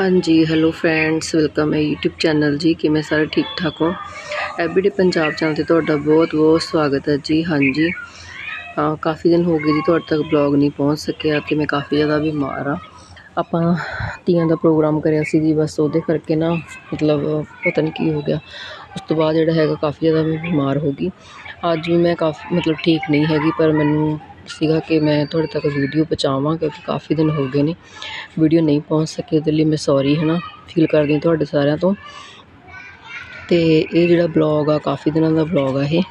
ਹਾਂਜੀ hello friends welcome ਹੈ YouTube channel ਜੀ। ਕਿਵੇਂ ਸਾਰੇ ਠੀਕ ਠਾਕ ਹੋ? ਐਵਰੀਡੇ ਪੰਜਾਬ ਚੈਨਲ ਤੇ ਤੁਹਾਡਾ ਬਹੁਤ ਬਹੁਤ ਸਵਾਗਤ ਹੈ ਜੀ। ਹਾਂਜੀ। ਕਾਫੀ ਦਿਨ ਹੋ ਗਏ ਜੀ ਤੁਹਾਡੇ ਤੱਕ ਬਲੌਗ ਨਹੀਂ ਪਹੁੰਚ ਸਕਿਆ ਤੇ ਮੈਂ ਕਾਫੀ ਜ਼ਿਆਦਾ ਬਿਮਾਰ ਆ ਆਪਾਂ ਤੀਆਂ ਦਾ ਪ੍ਰੋਗਰਾਮ ਕਰਿਆ ਸੀ ਜੀ, ਬਸ ਉਹਦੇ ਕਰਕੇ ਨਾ ਮਤਲਬ ਪਤਾ ਨਹੀਂ ਕੀ ਹੋ ਗਿਆ। ਉਸ ਤੋਂ ਬਾਅਦ ਜਿਹੜਾ ਹੈਗਾ ਕਾਫੀ ਜ਼ਿਆਦਾ ਮੈਂ ਬਿਮਾਰ ਹੋ ਗਈ। ਅੱਜ ਵੀ ਮੈਂ ਕਾਫੀ, ਮਤਲਬ ਠੀਕ ਨਹੀਂ ਹੈਗੀ, ਪਰ ਮੈਨੂੰ ਸੀਗਾ ਕਿ ਮੈਂ ਤੁਹਾਡੇ ਤੱਕ ਵੀਡੀਓ ਪਹੁੰਚਾਵਾਂ ਕਿਉਂਕਿ ਕਾਫੀ ਦਿਨ ਹੋ ਗਏ ਨੇ। ਵੀਡੀਓ ਨਹੀਂ ਪਹੁੰਚ ਸਕੀ ਉਹਦੇ ਲਈ ਮੈਂ ਸੌਰੀ ਹੈ ਨਾ ਫੀਲ ਕਰਦੀ ਹਾਂ ਤੁਹਾਡੇ ਸਾਰਿਆਂ ਤੋਂ। ਤੇ ਇਹ ਜਿਹੜਾ ਬਲੌਗ ਆ, ਕਾਫੀ ਦਿਨਾਂ ਦਾ ਬਲੌਗ ਆ ਇਹ।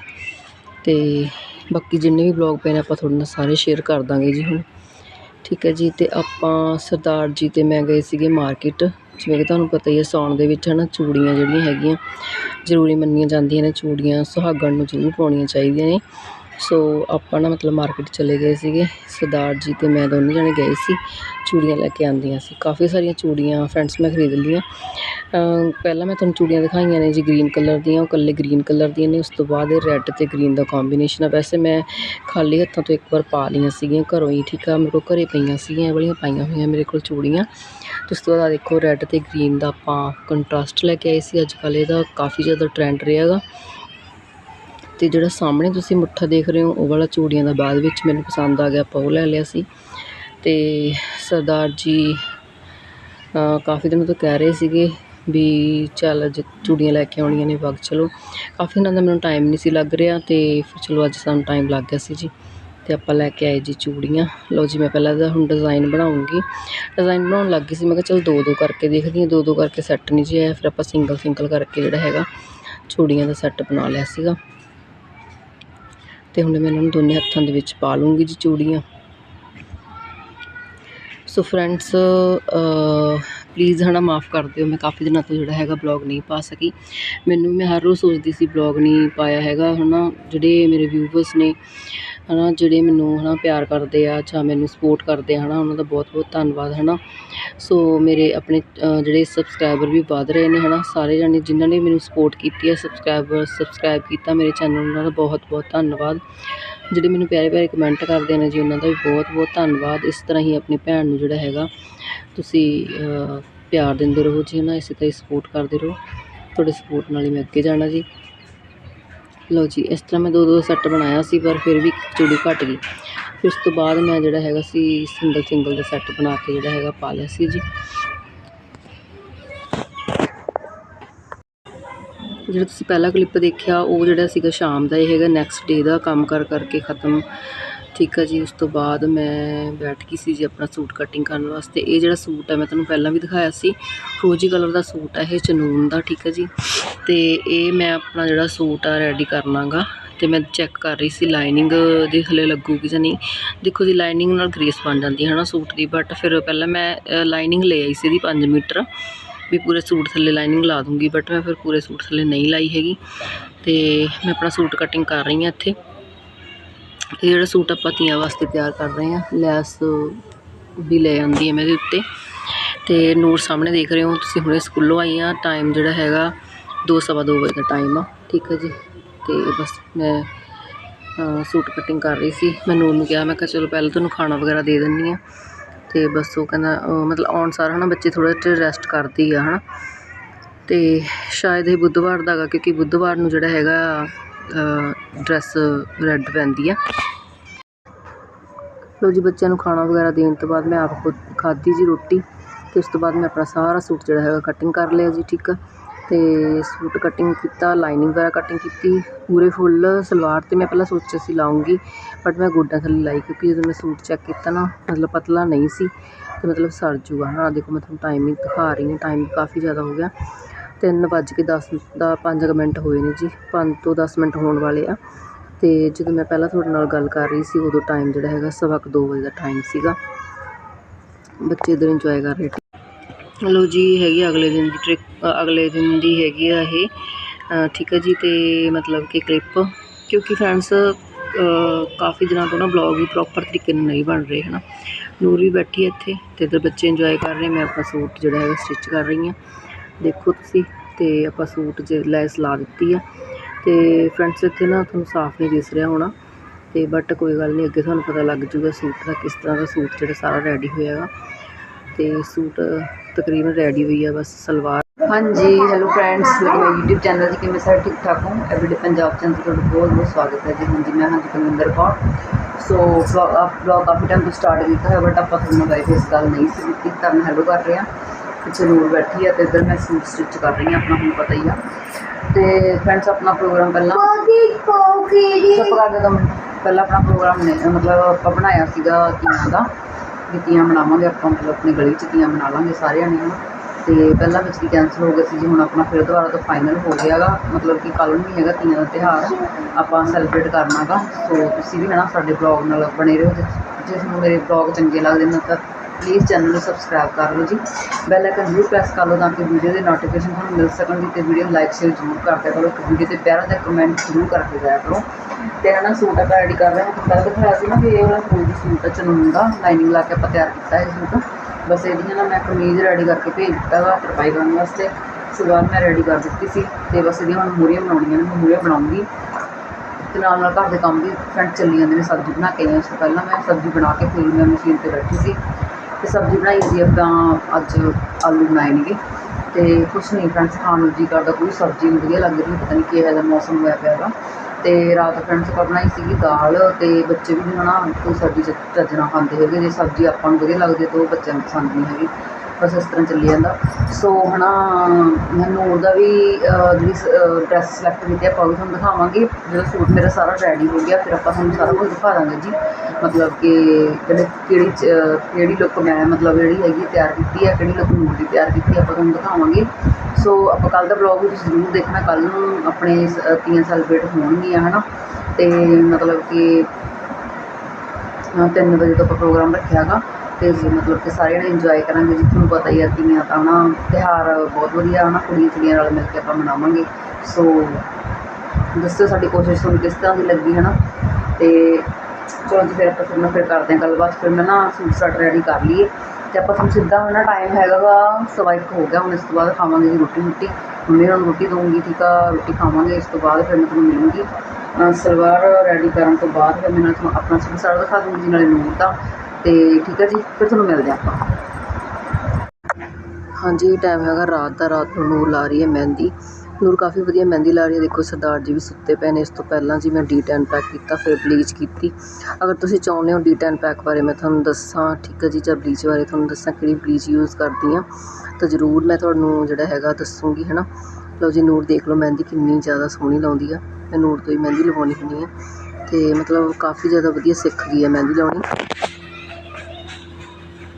ਤੇ ਬਾਕੀ ਜਿੰਨੇ ਵੀ ਬਲੌਗ ਪਏ ਨੇ ਆਪਾਂ ਤੁਹਾਡੇ ਨਾਲ ਸਾਰੇ ਸ਼ੇਅਰ ਕਰ ਦਾਂਗੇ ਜੀ ਹੁਣ। ਠੀਕ ਹੈ ਜੀ, ਤੇ ਆਪਾਂ ਸਰਦਾਰ ਜੀ ਤੇ ਮੈਂ ਗਏ ਸੀਗੇ ਮਾਰਕੀਟ ਜਿਵੇਂ ਕਿ ਤੁਹਾਨੂੰ ਪਤਾ ਹੀ ਹੈ ਸਾਉਣ ਦੇ ਵਿੱਚ, ਹਨਾ, ਚੂੜੀਆਂ ਜਿਹੜੀਆਂ ਹੈਗੀਆਂ, ਜ਼ਰੂਰੀ ਮੰਨੀਆਂ ਜਾਂਦੀਆਂ ਨੇ ਚੂੜੀਆਂ, ਸੁਹਾਗਣ ਨੂੰ ਜ਼ਰੂਰ ਪਾਉਣੀਆਂ ਚਾਹੀਦੀਆਂ ਨੇ। ਸੋ ਆਪਾਂ ਨਾ ਮਤਲਬ ਮਾਰਕੀਟ ਚਲੇ ਗਏ ਸੀਗੇ, ਸਰਦਾਰ ਜੀ ਤੇ ਮੈਂ ਦੋਨੇ ਜਣੇ ਗਏ ਸੀ, ਚੂੜੀਆਂ ਲੈ ਕੇ ਆਂਦੀਆਂ ਸੀ। ਕਾਫੀ ਸਾਰੀਆਂ ਚੂੜੀਆਂ ਫਰੈਂਡਸ ਮੈਂ ਖਰੀਦ ਲਈਆਂ। ਪਹਿਲਾਂ ਮੈਂ ਤੁਹਾਨੂੰ ਚੂੜੀਆਂ ਦਿਖਾਈਆਂ ਨੇ ਜੀ ਗ੍ਰੀਨ ਕਲਰ ਦੀਆਂ, ਉਹ ਇਕੱਲੇ ਗ੍ਰੀਨ ਕਲਰ ਦੀਆਂ ਨੇ, ਉਸ ਤੋਂ ਬਾਅਦ ਇਹ ਰੈੱਡ ਤੇ ਗ੍ਰੀਨ ਦਾ ਕੰਬੀਨੇਸ਼ਨ ਆ। ਵੈਸੇ ਮੈਂ ਖਾਲੀ ਹੱਥਾਂ ਤੋਂ ਇੱਕ ਵਾਰ ਪਾ ਲਈਆਂ ਸੀਗੀਆਂ, ਘਰੋਂ ਹੀ ਠੀਕ ਆ, ਮੇਰੇ ਕੋਲ ਘਰੇ ਪਈਆਂ ਸੀਗੀਆਂ ਵਾਲੀਆਂ ਪਾਈਆਂ ਹੋਈਆਂ ਮੇਰੇ ਕੋਲ ਚੂੜੀਆਂ। ਤੇ ਉਸ ਤੋਂ ਬਾਅਦ ਦੇਖੋ ਰੈੱਡ ਤੇ ਗ੍ਰੀਨ ਦਾ ਆਪਾਂ ਕੰਟਰਾਸਟ ਲੈ ਕੇ ਆਏ ਸੀ। ਅੱਜ ਕੱਲ੍ਹ ਇਹਦਾ ਕਾਫੀ ਜ਼ਿਆਦਾ ਟਰੈਂਡ ਰਿਹਾ ਗਾ ਤੇ ਜਿਹੜਾ ਸਾਹਮਣੇ ਤੁਸੀਂ ਮੁੱਠਾ ਦੇਖ ਰਹੇ ਹੋ, ਉਹ ਵਾਲਾ ਚੂੜੀਆਂ ਦਾ ਬਾਅਦ ਵਿੱਚ ਮੈਨੂੰ ਪਸੰਦ ਆ ਗਿਆ, ਆਪਾਂ ਉਹ ਲੈ ਲਿਆ ਸੀ। ਤੇ ਸਰਦਾਰ ਜੀ ਕਾਫੀ ਦਿਨਾਂ ਤੋਂ ਕਹਿ ਰਹੇ ਸੀਗੇ ਵੀ ਚੱਲ ਅੱਜ ਚੂੜੀਆਂ ਲੈ ਕੇ ਆਉਣੀਆਂ ਨੇ, ਵਗ ਚਲੋ। ਕਾਫੀ ਦਿਨਾਂ ਦਾ ਮੈਨੂੰ ਟਾਈਮ ਨਹੀਂ ਸੀ ਲੱਗ ਰਿਹਾ ਤੇ ਫਿਰ ਚਲੋ ਅੱਜ ਸਾਨੂੰ ਟਾਈਮ ਲੱਗ ਗਿਆ ਸੀ ਜੀ। ਤੇ ਆਪਾਂ ਲੈ ਕੇ ਆਏ ਜੀ ਚੂੜੀਆਂ। ਲਓ ਜੀ, ਮੈਂ ਪਹਿਲਾਂ ਇਹਦਾ ਹੁਣ ਡਿਜ਼ਾਈਨ ਬਣਾਉਂਗੀ। ਡਿਜ਼ਾਈਨ ਬਣਾਉਣ ਲੱਗ ਗਈ ਸੀ, ਮੈਂ ਕਿਹਾ ਚਲ ਦੋ ਦੋ ਕਰਕੇ ਦੇਖਦੀ ਹਾਂ ਦੋ ਦੋ ਕਰਕੇ ਸੈੱਟ ਨਹੀਂ ਜੀ ਆਇਆ, ਫਿਰ ਆਪਾਂ ਸਿੰਗਲ ਸਿੰਗਲ ਕਰਕੇ ਜਿਹੜਾ ਹੈਗਾ, ਚੂੜੀਆਂ ਦਾ ਸੈੱਟ ਬਣਾ ਲਿਆ ਸੀਗਾ। ਤੇ ਹੁਣ ਮੈਂ ਇਹਨਾਂ ਨੂੰ ਦੋਨੇ ਹੱਥਾਂ ਦੇ ਵਿੱਚ ਪਾ ਲੂੰਗੀ ਜੀ ਚੂੜੀਆਂ। ਸੋ ਫਰੈਂਡਸ ਪਲੀਜ਼ ਹਨਾ ਮਾਫ ਕਰ ਦਿਓ, ਮੈਂ ਕਾਫੀ ਦਿਨਾਂ ਤੋਂ ਜਿਹੜਾ ਹੈਗਾ ਬਲੌਗ ਨਹੀਂ ਪਾ ਸਕੀ। ਮੈਨੂੰ ਮੈਂ ਹਰ ਰੋਜ਼ ਸੋਚਦੀ ਸੀ ਬਲੌਗ ਨਹੀਂ ਪਾਇਆ ਹੈਗਾ, ਹਨਾ, ਜਿਹੜੇ ਮੇਰੇ ਵਿਊਵਰਸ ਨੇ ਹੈ ਨਾ ਜਿਹੜੇ ਮੈਨੂੰ ਹੈ ਨਾ ਪਿਆਰ ਕਰਦੇ ਆ ਜਾਂ ਮੈਨੂੰ ਸਪੋਰਟ ਕਰਦੇ ਆ ਹੈ ਨਾ ਉਹਨਾਂ ਦਾ ਬਹੁਤ ਬਹੁਤ ਧੰਨਵਾਦ ਹੈ ਨਾ ਸੋ ਮੇਰੇ ਆਪਣੇ ਜਿਹੜੇ ਸਬਸਕ੍ਰਾਈਬਰ ਵੀ ਵੱਧ ਰਹੇ ਨੇ ਹੈ ਨਾ ਸਾਰੇ ਜਾਣੇ ਜਿਨ੍ਹਾਂ ਨੇ ਮੈਨੂੰ ਸਪੋਰਟ ਕੀਤੀ ਹੈ ਸਬਸਕ੍ਰਾਈਬਰ ਸਬਸਕ੍ਰਾਈਬ ਕੀਤਾ ਮੇਰੇ ਚੈਨਲ ਉਹਨਾਂ ਦਾ ਬਹੁਤ ਬਹੁਤ ਧੰਨਵਾਦ। ਜਿਹੜੇ ਮੈਨੂੰ ਪਿਆਰੇ ਪਿਆਰੇ ਕਮੈਂਟ ਕਰਦੇ ਨੇ ਜੀ, ਉਹਨਾਂ ਦਾ ਵੀ ਬਹੁਤ ਬਹੁਤ ਧੰਨਵਾਦ। ਇਸ ਤਰ੍ਹਾਂ ਹੀ ਆਪਣੀ ਭੈਣ ਨੂੰ ਜਿਹੜਾ ਹੈਗਾ, ਤੁਸੀਂ ਪਿਆਰ ਦਿੰਦੇ ਰਹੋ ਜੀ ਹੈ ਨਾ ਇਸੇ ਤਰ੍ਹਾਂ ਹੀ ਸਪੋਰਟ ਕਰਦੇ ਰਹੋ। ਤੁਹਾਡੇ ਸਪੋਰਟ ਨਾਲ ਹੀ ਮੈਂ ਅੱਗੇ ਜਾਣਾ ਜੀ। ਲਓ ਜੀ, ਇਸ ਤਰ੍ਹਾਂ ਮੈਂ ਦੋ ਦੋ ਸੈੱਟ ਬਣਾਇਆ ਸੀ, ਪਰ ਫਿਰ ਵੀ ਚੂੜੀ ਘਟ ਗਈ। ਫਿਰ ਉਸ ਤੋਂ ਬਾਅਦ ਮੈਂ ਜਿਹੜਾ ਹੈਗਾ ਸੀ ਸਿੰਗਲ ਸਿੰਗਲ ਦਾ ਸੈੱਟ ਬਣਾ ਕੇ ਜਿਹੜਾ ਹੈਗਾ ਪਾ ਲਿਆ ਸੀ ਜੀ। ਜਿਹੜਾ ਤੁਸੀਂ ਪਹਿਲਾ ਕਲਿੱਪ ਦੇਖਿਆ, ਉਹ ਜਿਹੜਾ ਸੀਗਾ ਸ਼ਾਮ ਦਾ, ਇਹ ਹੈਗਾ ਨੈਕਸਟ ਡੇ ਦਾ ਕੰਮ ਕਰ ਕਰਕੇ ਖਤਮ। ਠੀਕ ਆ ਜੀ, ਉਸ ਤੋਂ ਬਾਅਦ ਮੈਂ ਬੈਠ ਗਈ ਸੀ ਜੀ ਆਪਣਾ ਸੂਟ ਕਟਿੰਗ ਕਰਨ ਵਾਸਤੇ। ਇਹ ਜਿਹੜਾ ਸੂਟ ਹੈ ਮੈਂ ਤੁਹਾਨੂੰ ਪਹਿਲਾਂ ਵੀ ਦਿਖਾਇਆ ਸੀ। ਫਰੋਜੀ ਕਲਰ ਦਾ ਸੂਟ ਹੈ ਇਹ ਚਨੂਨ ਦਾ, ਠੀਕ ਹੈ ਜੀ। ਤੇ ਇਹ ਮੈਂ ਆਪਣਾ ਜਿਹੜਾ ਸੂਟ ਆ ਰੈਡੀ ਕਰਨਾਗਾ। ਤੇ ਮੈਂ ਚੈੱਕ ਕਰ ਰਹੀ ਸੀ ਲਾਈਨਿੰਗ ਦੇ ਥੱਲੇ ਲੱਗੂਗੀ ਜਾਂ ਨਹੀਂ। ਦੇਖੋ ਜੀ ਲਾਈਨਿੰਗ ਨਾਲ ਗ੍ਰੇਸ ਬਣ ਜਾਂਦੀ ਹੈ ਨਾ ਸੂਟ ਦੀ ਬਟ ਫਿਰ ਪਹਿਲਾਂ ਮੈਂ ਲਾਈਨਿੰਗ ਲੈ ਆਈ ਸੀ ਇਹਦੀ 5 ਮੀਟਰ। ਵੀ ਪੂਰੇ ਸੂਟ ਥੱਲੇ ਲਾਈਨਿੰਗ ਲਾ ਦੂੰਗੀ ਬਟ ਮੈਂ ਫਿਰ ਪੂਰੇ ਸੂਟ ਥੱਲੇ ਨਹੀਂ ਲਾਈ ਹੈਗੀ। ਤੇ ਮੈਂ ਆਪਣਾ ਸੂਟ ਕਟਿੰਗ ਕਰ ਰਹੀ ਹਾਂ ਇੱਥੇ। ਇਹ ਜਿਹੜਾ ਸੂਟ ਆਪਾਂ ਤੀਆਂ ਵਾਸਤੇ ਤਿਆਰ ਕਰ ਰਹੇ ਹਾਂ, ਲੈਸ ਵੀ ਲੈ ਆਉਂਦੀ ਹੈ ਮੈਂ ਇਹਦੇ ਉੱਤੇ। ਤੇ ਨੂਰ ਸਾਹਮਣੇ ਦੇਖ ਰਹੇ ਹੋ, ਤੁਸੀਂ ਹੁਣੇ ਸਕੂਲੋਂ ਆਈ ਆ ਟਾਈਮ ਜਿਹੜਾ ਹੈਗਾ ਦੋ ਸਵਾ ਦੋ ਵਜੇ ਦਾ ਟਾਈਮ ਆ, ਠੀਕ ਹੈ ਜੀ? ਤੇ ਬਸ ਮੈਂ ਸੂਟ ਕਟਿੰਗ ਕਰ ਰਹੀ ਸੀ। ਮੈਂ ਨੂਰ ਨੂੰ ਕਿਹਾ, ਮੈਂ ਕਿਹਾ ਚਲੋ ਪਹਿਲਾਂ ਤੁਹਾਨੂੰ ਖਾਣਾ ਵਗੈਰਾ ਦੇ ਦਿੰਨੀ ਆ ਤੇ ਬਸ ਉਹ ਕਹਿੰਦਾ ਮਤਲਬ ਆਉਣ ਸਾਰ ਹਨਾ ਬੱਚੇ ਥੋੜਾ ਜਿਹਾ ਰੈਸਟ ਕਰਦੀ ਆ ਹਨਾ। ਤੇ ਸ਼ਾਇਦ ਇਹ ਬੁੱਧਵਾਰ ਦਾ ਗਾ, ਕਿਉਂਕਿ ਬੁੱਧਵਾਰ ਨੂੰ ਜਿਹੜਾ ਹੈਗਾ ਡਰੈਸ ਰੈੱਡ ਪੈਂਦੀ ਆ। ਲੋ ਜੀ, ਬੱਚਿਆਂ ਨੂੰ ਖਾਣਾ ਵਗੈਰਾ ਦੇਣ ਤੋਂ ਬਾਅਦ ਮੈਂ ਆਪ ਖੁਦ ਖਾਧੀ ਜੀ ਰੋਟੀ। ਤੇ ਉਸ ਤੋਂ ਬਾਅਦ ਮੈਂ ਆਪਣਾ ਸਾਰਾ ਸੂਟ ਜਿਹੜਾ ਹੈਗਾ ਕਟਿੰਗ ਕਰ ਲਿਆ ਜੀ, ਠੀਕ ਆ। ਤੇ ਸੂਟ ਕਟਿੰਗ ਕੀਤਾ ਲਾਈਨਿੰਗ ਵਗੈਰਾ ਕਟਿੰਗ ਕੀਤੀ, ਪੂਰੇ ਫੁੱਲ ਸਲਵਾਰ ਤੇ ਮੈਂ ਪਹਿਲਾਂ ਸੋਚਿਆ ਸੀ ਲਾਉਂਗੀ ਬਟ ਮੈਂ ਗੋਡਾਂ ਥੱਲੇ ਲਾਈ ਕਿਉਂਕਿ ਜਦੋਂ ਮੈਂ ਸੂਟ ਚੈੱਕ ਕੀਤਾ ਨਾ, ਮਤਲਬ ਪਤਲਾ ਨਹੀਂ ਸੀ, ਤੇ ਮਤਲਬ ਸਰ ਜੂਗਾ। ਹਾਂ, ਦੇਖੋ, ਮੈਂ ਤੁਹਾਨੂੰ ਟਾਈਮਿੰਗ ਦਿਖਾ ਰਹੀ ਹਾਂ ਟਾਈਮ ਕਾਫੀ ਜ਼ਿਆਦਾ ਹੋ ਗਿਆ। ਤਿੰਨ ਵੱਜ ਕੇ ਦਸ ਦਾ ਪੰਜ ਕੁ ਮਿੰਟ ਹੋਏ ਨੇ ਜੀ, ਪੰਜ ਤੋਂ ਦਸ ਮਿੰਟ ਹੋਣ ਵਾਲੇ ਆ। ਅਤੇ ਜਦੋਂ ਮੈਂ ਪਹਿਲਾਂ ਤੁਹਾਡੇ ਨਾਲ ਗੱਲ ਕਰ ਰਹੀ ਸੀ, ਉਦੋਂ ਟਾਈਮ ਜਿਹੜਾ ਹੈਗਾ ਸਵਾ ਕੁ ਦੋ ਵਜੇ ਦਾ ਟਾਈਮ ਸੀਗਾ। ਬੱਚੇ ਇਧਰ ਇੰਜੋਏ ਕਰ ਰਹੇ ਸੀ ਲੋ ਜੀ, ਹੈਗੀ ਅਗਲੇ ਦਿਨ ਦੀ ਟ੍ਰਿਕ ਅਗਲੇ ਦਿਨ ਦੀ ਹੈਗੀ ਆ ਇਹ। ਠੀਕ ਹੈ ਜੀ, ਤੇ ਮਤਲਬ ਕਿ ਕਲਿੱਪ ਕਿਉਂਕਿ ਫਰੈਂਡਸ ਕਾਫੀ ਦਿਨਾਂ ਤੋਂ ਨਾ ਬਲੌਗ ਵੀ ਪ੍ਰੋਪਰ ਤਰੀਕੇ ਨਾਲ ਨਹੀਂ ਬਣ ਰਹੇ, ਹਨਾ। ਨੂਰ ਵੀ ਬੈਠੀ ਇੱਥੇ, ਤੇ ਇਧਰ ਬੱਚੇ ਇੰਜੋਏ ਕਰ ਰਹੇ, ਮੈਂ ਆਪਣਾ ਸੂਟ ਜਿਹੜਾ ਹੈਗਾ ਸਟਿਚ ਕਰ ਰਹੀ ਹਾਂ ਦੇਖੋ ਤੁਸੀਂ ਤੇ ਆਪਾਂ ਸੂਟ ਜੇ ਲੈਸ ਲਾ ਦਿੱਤੀ ਆ। ਤੇ ਫਰੈਂਡਸ ਇੱਥੇ ਨਾ ਤੁਹਾਨੂੰ ਸਾਫ਼ ਨਹੀਂ ਦਿਸ ਰਿਹਾ ਹੋਣਾ। ਤੇ ਬਟ ਕੋਈ ਗੱਲ ਨਹੀਂ, ਅੱਗੇ ਤੁਹਾਨੂੰ ਪਤਾ ਲੱਗ ਜੂਗਾ ਸੂਟ ਦਾ ਕਿਸ ਤਰ੍ਹਾਂ ਦਾ ਸੂਟ ਜਿਹੜਾ ਸਾਰਾ ਰੈਡੀ ਹੋਇਆ ਹੈਗਾ ਤੇ ਸੂਟ ਤਕਰੀਬਨ ਰੈਡੀ ਹੋਈ ਆ, ਬਸ ਸਲਵਾਰ। ਹਾਂਜੀ ਹੈਲੋ ਫਰੈਂਡਸ ਮੇਰੇ YouTube ਚੈਨਲ 'ਚ ਕਿਵੇਂ ਸਾਰੇ ਠੀਕ ਠਾਕ ਹੋ? ਐਵਰੀਡੇ ਪੰਜਾਬ ਚੈਨਲ 'ਤੇ ਤੁਹਾਡਾ ਬਹੁਤ ਬਹੁਤ ਸਵਾਗਤ ਹੈ ਜੀ। ਹਾਂਜੀ, ਮੈਂ ਹਾਂ ਜੀ ਕੁਲਵਿੰਦਰ ਕੌਰ ਸੋ ਬਲੌਗ ਕਾਫੀ ਟਾਈਮ ਤੋਂ ਸਟਾਰਟ ਕੀਤਾ ਹੈ ਬਟ ਆਪਾਂ ਤੁਹਾਨੂੰ ਗਾਈਡ ਇਸ ਗੱਲ ਨਹੀਂ ਸੀ ਕੀਤੀ ਤਾਂ ਮੈਂ ਹੈਲੋ ਕਰ ਰਿਹਾ। ਨੂਰ ਬੈਠੀ ਹੈ ਤੇ ਇੱਧਰ ਮੈਂ ਸੂਟ ਸਟਿਚ ਕਰ ਰਹੀ ਹਾਂ ਆਪਣਾ ਹੁਣ ਪਤਾ ਹੀ ਆ। ਤੇ ਫਰੈਂਡਸ ਆਪਣਾ ਪ੍ਰੋਗਰਾਮ ਪਹਿਲਾਂ ਚੁੱਪ ਕਰ ਦੇ ਪਹਿਲਾਂ ਆਪਣਾ ਪ੍ਰੋਗਰਾਮ ਨੇ ਮਤਲਬ ਆਪਾਂ ਬਣਾਇਆ ਸੀਗਾ ਤੀਆਂ ਦਾ ਵੀ ਤੀਆਂ ਮਨਾਵਾਂਗੇ ਆਪਾਂ ਮਤਲਬ ਆਪਣੀ ਗਲੀ 'ਚ ਤੀਆਂ ਮਨਾ ਲਾਂਗੇ ਸਾਰਿਆਂ ਨੇ। ਤੇ ਪਹਿਲਾਂ ਵਿੱਚ ਦੀ ਕੈਂਸਲ ਹੋ ਗਿਆ ਸੀ ਜੀ ਹੁਣ ਆਪਣਾ ਫਿਰ ਦੁਬਾਰਾ ਤੋਂ ਫਾਈਨਲ ਹੋ ਗਿਆਗਾ ਮਤਲਬ ਕਿ ਕੱਲ੍ਹ ਨੂੰ ਹੀ ਹੈਗਾ ਤੀਆਂ ਦਾ ਤਿਉਹਾਰ ਆਪਾਂ ਸੈਲੀਬ੍ਰੇਟ ਕਰਨਾਗਾ ਸੋ ਤੁਸੀਂ ਵੀ ਹਨਾ ਸਾਡੇ ਬਲੌਗ ਨਾਲ ਬਣੇ ਰਹੋ ਜੇ ਜੇ ਤੁਹਾਨੂੰ ਮੇਰੇ ਬਲੌਗ ਚੰਗੇ ਲੱਗਦੇ ਨੇ ਤਾਂ ਪਲੀਜ਼ ਚੈਨਲ ਨੂੰ ਸਬਸਕ੍ਰਾਈਬ ਕਰ ਲਓ ਜੀ। ਬੈਲ ਆਈਕਨ ਜ਼ਰੂਰ ਪ੍ਰੈਸ ਕਰ ਲਓ ਤਾਂ ਕਿ ਵੀਡੀਓ ਦੇ ਨੋਟੀਫਿਕੇਸ਼ਨ ਤੁਹਾਨੂੰ ਮਿਲ ਸਕਣ ਜੀ ਤੇ ਵੀਡੀਓ ਲਾਈਕ ਸ਼ੇਅਰ ਜ਼ਰੂਰ ਕਰ ਦਿਆ ਕਰੋ। ਵੀਡੀਓ ਤੇ ਪਿਆਰਾ ਜਿਹਾ ਕਮੈਂਟ ਜ਼ਰੂਰ ਕਰਕੇ ਜਾਇਆ ਕਰੋ। ਤੇ ਇਹਨਾਂ ਸੂਟ ਆਪਾਂ ਰੈਡੀ ਕਰ ਰਹੇ ਹਾਂ। ਤੁਹਾਨੂੰ ਪਹਿਲਾਂ ਦਿਖਾਇਆ ਸੀ ਨਾ ਵੀ ਇਹ ਵਾਲਾ ਫੂਲ ਸੂਟ ਆ ਚਨੂਨ ਦਾ ਲਾਈਨਿੰਗ ਲਾ ਕੇ ਆਪਾਂ ਤਿਆਰ ਕੀਤਾ ਇਹ ਸੂਟ ਬਸ ਇਹਦੀਆਂ ਨਾ ਮੈਂ ਕਮੀਜ਼ ਰੈਡੀ ਕਰਕੇ ਭੇਜ ਦਿੱਤਾ ਵਾ ਤਰਪਾਈ ਕਰਨ ਵਾਸਤੇ। ਸਲਵਾਰ ਮੈਂ ਰੈਡੀ ਕਰ ਦਿੱਤੀ ਸੀ ਤੇ ਬਸ ਇਹਦੀਆਂ ਹੁਣ ਮੂਰੀਆਂ ਬਣਾਉਣੀਆਂ ਨੇ, ਮੈਂ ਮੂਰੀਆਂ ਬਣਾਉਂਗੀ। ਤੇ ਨਾਲ ਨਾਲ ਘਰ ਦੇ ਕੰਮ ਵੀ ਫਰੰਟ ਚੱਲੀ ਜਾਂਦੇ ਨੇ, ਸਬਜ਼ੀ ਬਣਾ ਕੇ ਆਈ ਉਸ ਤੋਂ ਪਹਿਲਾਂ ਮੈਂ ਸਬਜ਼ੀ ਬਣਾ ਕੇ ਫਿਰ ਮੈਂ ਮਸ਼ੀਨ ਤੇ ਬੈਠੀ ਸੀ। ਅਤੇ ਸਬਜ਼ੀ ਬਣਾਈ ਸੀ ਆਪਾਂ ਅੱਜ ਆਲੂ ਬਣਾਏ ਨੇਗੇ ਤੇ ਕੁਛ ਨਹੀਂ ਫਰੈਂਡਸ ਖਾਣ ਨੂੰ ਜੀ ਕਰਦਾ, ਕੋਈ ਸਬਜ਼ੀ ਨਹੀਂ ਵਧੀਆ ਲੱਗਦੀ ਪਤਾ ਨਹੀਂ ਕਿਹੋ ਜਿਹਾ ਮੌਸਮ ਹੋਇਆ ਪਿਆ ਹੈਗਾ ਤੇ ਰਾਤ ਫਰੈਂਡਸ ਆਪਾਂ ਬਣਾਈ ਸੀਗੀ ਦਾਲ ਅਤੇ ਬੱਚੇ ਵੀ ਹੈ ਨਾ ਕੋਈ ਸਬਜ਼ੀ ਚ ਚੱਜ ਨਾਲ ਖਾਂਦੇ ਹੈਗੇ, ਜੇ ਸਬਜ਼ੀ ਆਪਾਂ ਨੂੰ ਵਧੀਆ ਲੱਗਦੀ ਤਾਂ ਉਹ ਬੱਚਿਆਂ ਨੂੰ ਪਸੰਦ ਨਹੀਂ ਹੈਗੀ। ਬਸ ਇਸ ਤਰ੍ਹਾਂ ਚੱਲੀ ਜਾਂਦਾ। ਸੋ ਹੈ ਹਨਾ ਮੈਨੂੰ ਉਹਦਾ ਵੀ ਅਹ, ਜਿਹੜੀ ਡਰੈਸ ਸਿਲੈਕਟ ਕੀਤੀ ਆਪਾਂ ਉਹ ਵੀ ਤੁਹਾਨੂੰ ਦਿਖਾਵਾਂਗੇ। ਜਦੋਂ ਸੂਟ ਮੇਰਾ ਸਾਰਾ ਰੈਡੀ ਹੋ ਗਿਆ ਫਿਰ ਆਪਾਂ ਤੁਹਾਨੂੰ ਸਾਰਾ ਕੁਝ ਦਿਖਾ ਦਾਂਗੇ ਜੀ। ਮਤਲਬ ਕਿ ਕਿਹੜੇ ਕਿਹੜੀ ਚ- ਕਿਹੜੀ ਲੁੱਕ ਮੈਂ ਮਤਲਬ ਜਿਹੜੀ ਹੈਗੀ ਤਿਆਰ ਕੀਤੀ ਹੈ ਕਿਹੜੀ ਲੁੱਕ ਨੂਰ ਦੀ ਤਿਆਰ ਕੀਤੀ ਆਪਾਂ ਤੁਹਾਨੂੰ ਦਿਖਾਵਾਂਗੇ। ਸੋ ਆਪਾਂ ਕੱਲ ਦਾ ਬਲੌਗ ਵੀ ਤੁਸੀਂ ਜ਼ਰੂਰ ਦੇਖਣਾ ਕੱਲ ਨੂੰ ਆਪਣੇ ਸ- ਤੀਆਂ ਸੈਲੀਬ੍ਰੇਟ ਹੋਣਗੀਆਂ ਹਨਾ। ਤੇ ਮਤਲਬ ਕਿ ਹਾਂ, ਤਿੰਨ ਵਜੇ ਤੋਂ ਆਪਾਂ ਪ੍ਰੋਗਰਾਮ ਰੱਖਿਆ ਅਤੇ ਅਸੀਂ ਮਤਲਬ ਕਿ ਸਾਰੇ ਜਣੇ ਇੰਜੋਏ ਕਰਾਂਗੇ ਜੀ, ਤੁਹਾਨੂੰ ਪਤਾ ਹੀ ਆ ਤੀਆਂ ਤਾਂ ਨਾ ਤਿਉਹਾਰ ਬਹੁਤ ਵਧੀਆ ਹੈ ਨਾ, ਕੁੜੀਆਂ ਕੁੜੀਆਂ ਨਾਲ ਮਿਲ ਕੇ ਆਪਾਂ ਮਨਾਵਾਂਗੇ। ਸੋ ਦੱਸੋ ਸਾਡੀ ਕੋਸ਼ਿਸ਼ ਤੁਹਾਨੂੰ ਕਿਸ ਤਰ੍ਹਾਂ ਦੀ ਲੱਗੀ ਹੈ ਨਾ ਅਤੇ ਚਲੋ ਜੀ, ਫਿਰ ਆਪਾਂ ਫਿਰ ਮੈਂ ਫਿਰ ਕਰਦੇ ਹਾਂ ਗੱਲਬਾਤ, ਫਿਰ ਮੈਂ ਨਾ ਸੂਟ ਸਾਟ ਰੈਡੀ ਕਰ ਲਈਏ। ਤੇ ਆਪਾਂ ਤੁਹਾਨੂੰ ਸਿੱਧਾ ਹੁਣ ਨਾ ਟਾਈਮ ਹੈਗਾ ਗਾ ਸਵਾ ਹੋ ਗਿਆ, ਹੁਣ ਇਸ ਤੋਂ ਬਾਅਦ ਖਾਵਾਂਗੇ ਜੀ ਰੋਟੀ ਰੋਟੀ ਮੰਮੀ ਨੂੰ ਰੋਟੀ ਦਊਂਗੀ, ਠੀਕ ਆ, ਰੋਟੀ ਖਾਵਾਂਗੇ, ਇਸ ਤੋਂ ਬਾਅਦ ਫਿਰ ਮੈਂ ਤੁਹਾਨੂੰ ਮਿਲੂੰਗੀ। ਸਲਵਾਰ ਰੈਡੀ ਕਰਨ ਤੋਂ ਬਾਅਦ ਫਿਰ ਮੈਂ ਨਾਲ ਤੁਹਾਨੂੰ ਆਪਣਾ ਸੂਟ ਸਾਰਾ ਦਿਖਾ ਦੂੰਗੀ ਜੀ, ਨਾਲੇ ਨੂਰ ਦਾ। ਤੇ ਠੀਕ ਹੈ ਜੀ, ਫਿਰ ਤੁਹਾਨੂੰ ਮਿਲਦੇ ਹਾਂ ਆਪਾਂ। ਹਾਂਜੀ ਇਹ ਟਾਈਮ ਹੈਗਾ ਰਾਤ ਦਾ, ਰਾਤ ਨੂੰ ਨੂਰ ਲਾ ਰਹੀ ਹੈ ਮਹਿੰਦੀ। ਨੂਰ ਕਾਫੀ ਵਧੀਆ ਮਹਿੰਦੀ ਲਾ ਰਹੀ ਹੈ। ਦੇਖੋ, ਸਰਦਾਰ ਜੀ ਵੀ ਸੁੱਤੇ ਪਏ ਨੇ। ਇਸ ਤੋਂ ਪਹਿਲਾਂ ਜੀ ਮੈਂ ਡੀ10 ਪੈਕ ਕੀਤਾ, ਫਿਰ ਬਲੀਚ ਕੀਤੀ। ਅਗਰ ਤੁਸੀਂ ਚਾਹੁੰਦੇ ਹੋ ਡੀ10 ਪੈਕ ਬਾਰੇ ਮੈਂ ਤੁਹਾਨੂੰ ਦੱਸਾਂ, ਠੀਕ ਹੈ ਜੀ, ਜਾਂ ਬਲੀਚ ਬਾਰੇ ਤੁਹਾਨੂੰ ਦੱਸਾਂ ਕਿਹੜੀ ਬਲੀਚ ਯੂਜ਼ ਕਰਦੀ ਹਾਂ, ਤਾਂ ਜ਼ਰੂਰ ਮੈਂ ਤੁਹਾਨੂੰ ਜਿਹੜਾ ਹੈਗਾ ਦੱਸੂਗੀ ਹੈ ਨਾ ਲਓ ਜੀ, ਨੂਰ ਦੇਖ ਲਓ, ਮਹਿੰਦੀ ਕਿੰਨੀ ਜ਼ਿਆਦਾ ਸੋਹਣੀ ਲਾਉਂਦੀ ਆ। ਮੈਂ ਨੂਰ ਤੋਂ ਹੀ ਮਹਿੰਦੀ ਲਵਾਉਣੀ ਹੁੰਦੀ ਆ। ਤੇ ਮਤਲਬ ਕਾਫੀ ਜ਼ਿਆਦਾ ਵਧੀਆ ਸਿੱਖ ਗਈ ਹੈ ਮਹਿੰਦੀ ਲਾਉਣੀ।